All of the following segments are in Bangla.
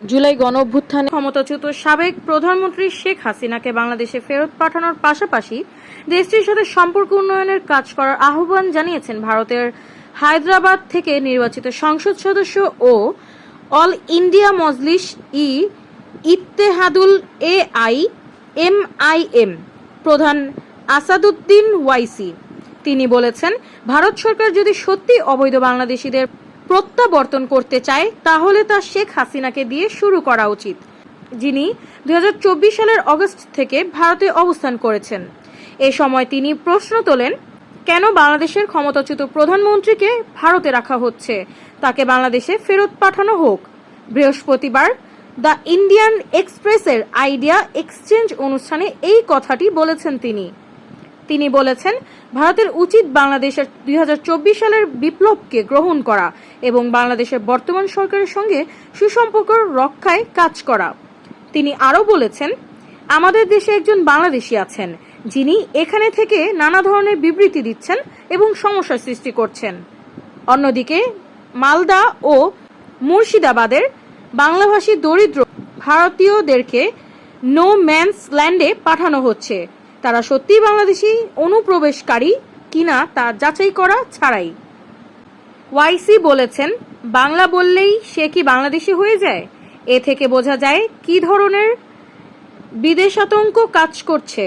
জুলাই গণ অভ্যুত্থানে ক্ষমতাচ্যুত সাবেক প্রধানমন্ত্রী শেখ হাসিনাকে বাংলাদেশে ফেরত পাঠানোর পাশাপাশি দেশটির সাথে সম্পর্ক উন্নয়নের কাজ করার আহ্বান জানিয়েছেন ভারতের হায়দ্রাবাদ থেকে নির্বাচিত সংসদ সদস্য ও all India Majlis e Ittehadul A I M I M প্রধান আসাদুদ্দিন ওয়াইসি। তিনি বলেছেন, ভারত সরকার যদি সত্যি অবৈধ বাংলাদেশিদের প্রত্যাবর্তন করতে চায়, তাহলে তা শেখ হাসিনাকে দিয়ে শুরু করা উচিত। যিনি দুই হাজার চব্বিশ সালের অগস্ট থেকে ভারতে অবস্থান করেছেন। এ সময় তিনি প্রশ্ন তোলেন, কেন বাংলাদেশের ক্ষমতাচ্যুত প্রধানমন্ত্রীকে ভারতে রাখা হচ্ছে? তাকে বাংলাদেশে ফেরত পাঠানো হোক। বৃহস্পতিবার, দ্য ইন্ডিয়ান এক্সপ্রেসের আইডিয়া এক্সচেঞ্জ অনুষ্ঠানে এই কথাটি বলেছেন তিনি। তিনি বলেছেন, ভারতের উচিত বাংলাদেশের দুই হাজার চব্বিশ সালের বিপ্লবকে গ্রহণ করা এবং বাংলাদেশের বর্তমান সরকারের সঙ্গে সুসম্পর্ক রক্ষায় কাজ করা। তিনি আরও বলেছেন, আমাদের দেশে একজন বাংলাদেশি আছেন, যিনি এখানে থেকে নানা ধরনের বিবৃতি দিচ্ছেন এবং সমস্যার সৃষ্টি করছেন। অন্যদিকে, মালদা ও মুর্শিদাবাদের বাংলাভাষী দরিদ্র ভারতীয়দেরকে নো ম্যানস ল্যান্ডে পাঠানো হচ্ছে। তারা সত্যিই বাংলাদেশি অনুপ্রবেশকারী কিনা তা যাচাই করা ছাড়াই। ওয়াইসি বলেছেন, বাংলা বললেই সে কি বাংলাদেশি হয়ে যায়? এ থেকে বোঝা যায় কি ধরনের বিদেশাতঙ্ক কাজ করছে।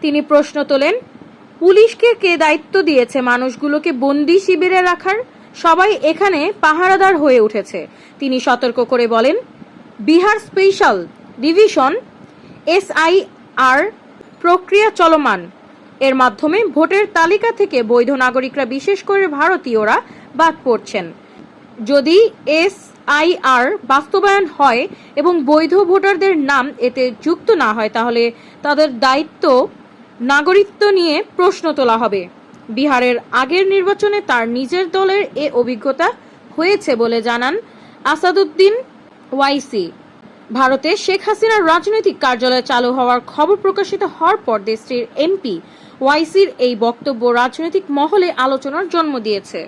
তিনি প্রশ্ন তোলেন, পুলিশকে কে দায়িত্ব দিয়েছে মানুষগুলোকে বন্দি শিবিরে রাখার? সবাই এখানে পাহারাদার হয়ে উঠেছে। তিনি সতর্ক করে বলেন, বিহার স্পেশাল ডিভিশন, এসআইআর প্রক্রিয়া চলমান। এর মাধ্যমে ভোটের তালিকা থেকে বৈধ নাগরিকরা বিশেষ করে ভারতীয়রা বাদ পড়ছেন। যদি এসআইআর বাস্তবায়ন হয় এবং বৈধ ভোটারদের নাম এতে যুক্ত না হয়, তাহলে তাদের দায়িত্ব নাগরিকত্ব নিয়ে প্রশ্ন তোলা হবে। বিহারের আগের নির্বাচনে তার নিজের দলের এ অভিজ্ঞতা হয়েছে বলে জানান আসাদুদ্দিন ওয়াইসি। ভারতে শেখ হাসিনার রাজনৈতিক কার্যালয় চালু হওয়ার খবর প্রকাশিত হওয়ার পর দেশটির এমপি ওয়াইসির এই বক্তব্য রাজনৈতিক মহলে আলোচনার জন্ম দিয়েছে।